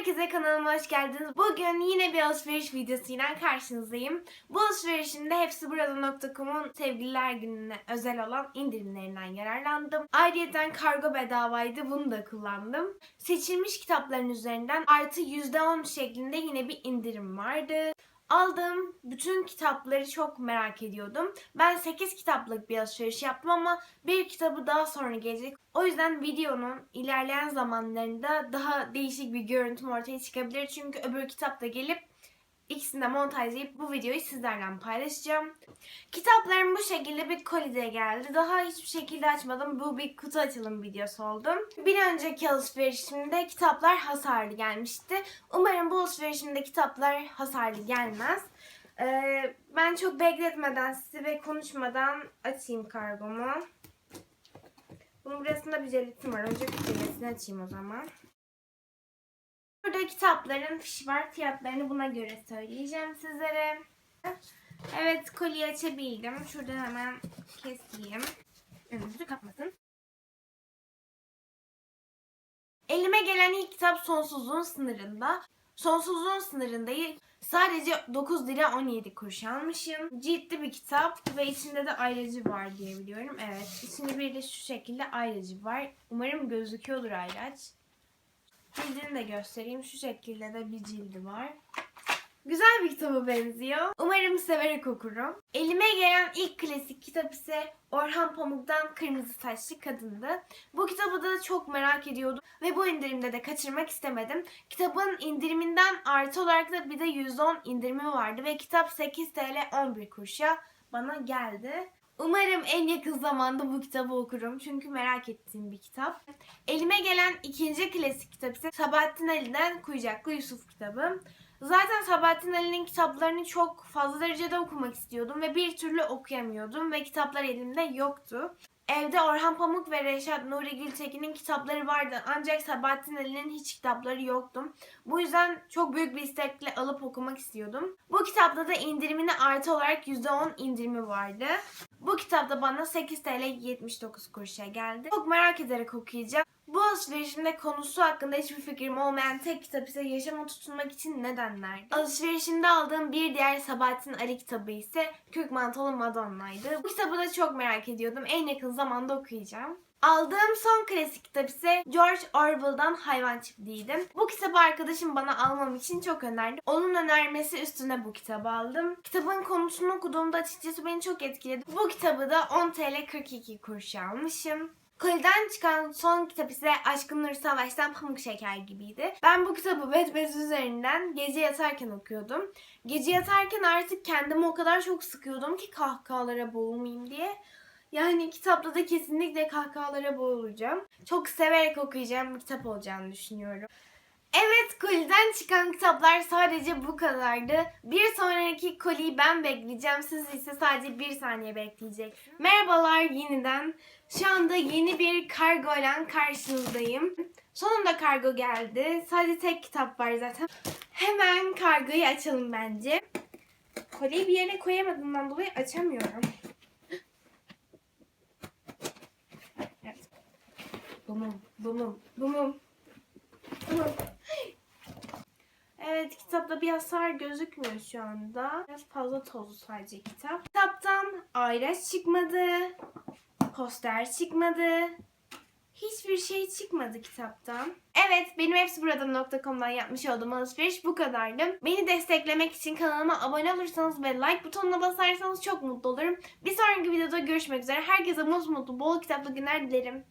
Herkese kanalıma hoş geldiniz. Bugün yine bir alışveriş videosuyla karşınızdayım. Bu alışverişimde hepsi burada.com'un sevgililer gününe özel olan indirimlerinden yararlandım. Ayrıca kargo bedavaydı bunu da kullandım. Seçilmiş kitapların üzerinden artı %10 şeklinde yine bir indirim vardı. Aldığım bütün kitapları çok merak ediyordum. Ben 8 kitaplık bir alışveriş yaptım ama bir kitabı daha sonra gelecek. O yüzden videonun ilerleyen zamanlarında daha değişik bir görüntüm ortaya çıkabilir. Çünkü öbür kitap da gelip ikisini de montajlayıp bu videoyu sizlerle paylaşacağım. Kitaplarım bu şekilde bir kolide geldi. Daha hiçbir şekilde açmadım. Bu bir kutu açılım videosu oldu. Bir önceki alışverişimde kitaplar hasarlı gelmişti. Umarım bu alışverişimde kitaplar hasarlı gelmez. Ee, ben çok bekletmeden size ve konuşmadan açayım kargomu. Bunun burasında bir jelatin var. Önce jelatini açayım o zaman. Burada kitapların fişi var. Fiyatlarını buna göre söyleyeceğim sizlere. Evet kolyeyi açabildim. Şuradan hemen keseyim. Önümüzü kapmasın. Elime gelen ilk kitap Sonsuzluğun Sınırında. Sonsuzluğun Sınırında'yı sadece 9 lira 17 kuruş almışım. Ciddi bir kitap ve içinde de ayracı var diye biliyorum. Evet içinde bir de şu şekilde ayracı var. Umarım gözüküyordur ayraç. Cildini de göstereyim. Şu şekilde de bir cildi var. Güzel bir kitaba benziyor. Umarım severek okurum. Elime gelen ilk klasik kitap ise Orhan Pamuk'tan Kırmızı Saçlı Kadın'dı. Bu kitabı da çok merak ediyordum ve bu indirimde de kaçırmak istemedim. Kitabın indiriminden artı olarak da bir de %10 indirimi vardı ve kitap 8 TL 11 kuruşa bana geldi. Umarım en yakın zamanda bu kitabı okurum. Çünkü merak ettiğim bir kitap. Elime gelen ikinci klasik kitap ise Sabahattin Ali'den Kuyucaklı Yusuf kitabı. Zaten Sabahattin Ali'nin kitaplarını çok fazla derecede okumak istiyordum ve bir türlü okuyamıyordum ve kitaplar elimde yoktu. Evde Orhan Pamuk ve Reşat Nuri Gültekin'in kitapları vardı ancak Sabahattin Ali'nin hiç kitapları yoktu. Bu yüzden çok büyük bir istekle alıp okumak istiyordum. Bu kitapta da indirimine artı olarak %10 indirimi vardı. Bu kitapta bana 8 TL 79 kuruşa geldi. Çok merak ederek okuyacağım. Bu alışverişimde konusu hakkında hiçbir fikrim olmayan tek kitap ise Yaşama Tutunmak için Nedenler. Alışverişimde aldığım bir diğer Sabahattin Ali kitabı ise Kök Mantolu Madonna'ydı. Bu kitabı da çok merak ediyordum. En yakın zamanda okuyacağım. Aldığım son klasik kitap ise George Orwell'dan Hayvan Çiftliği'ydi. Bu kitabı arkadaşım bana almam için çok önerdi. Onun önermesi üstüne bu kitabı aldım. Kitabın konusunu okuduğumda açıkçası beni çok etkiledi. Bu kitabı da 10 TL 42 kuruş almışım. Koliden çıkan son kitap ise Aşkın Nuru Savaş'tan Pamuk Şeker gibiydi. Ben bu kitabı Wattpad üzerinden gece yatarken okuyordum. Gece yatarken artık kendimi o kadar çok sıkıyordum ki kahkahalara boğulmayayım diye. Yani kitapta da kesinlikle kahkahalara boğulacağım. Çok severek okuyacağım bir kitap olacağını düşünüyorum. Evet koliden çıkan kitaplar sadece bu kadardı. Bir sonraki koliyi ben bekleyeceğim. Siz ise sadece bir saniye bekleyeceksiniz. Merhabalar yeniden. Şu anda yeni bir kargo ile karşınızdayım. Sonunda kargo geldi. Sadece tek kitap var zaten. Hemen kargoyu açalım bence. Kolyeyi bir yere koyamadığımdan dolayı açamıyorum. Bumum, bumum, bumum. Evet kitapta bir hasar gözükmüyor şu anda. Biraz fazla tozlu sadece kitap. Kitaptan ayraç çıkmadı. Poster çıkmadı. Hiçbir şey çıkmadı kitaptan. Evet benim hepsi buradan.com'dan yapmış olduğum alışveriş bu kadardı. Beni desteklemek için kanalıma abone olursanız ve like butonuna basarsanız çok mutlu olurum. Bir sonraki videoda görüşmek üzere. Herkese mutlu mutlu bol kitaplı günler dilerim.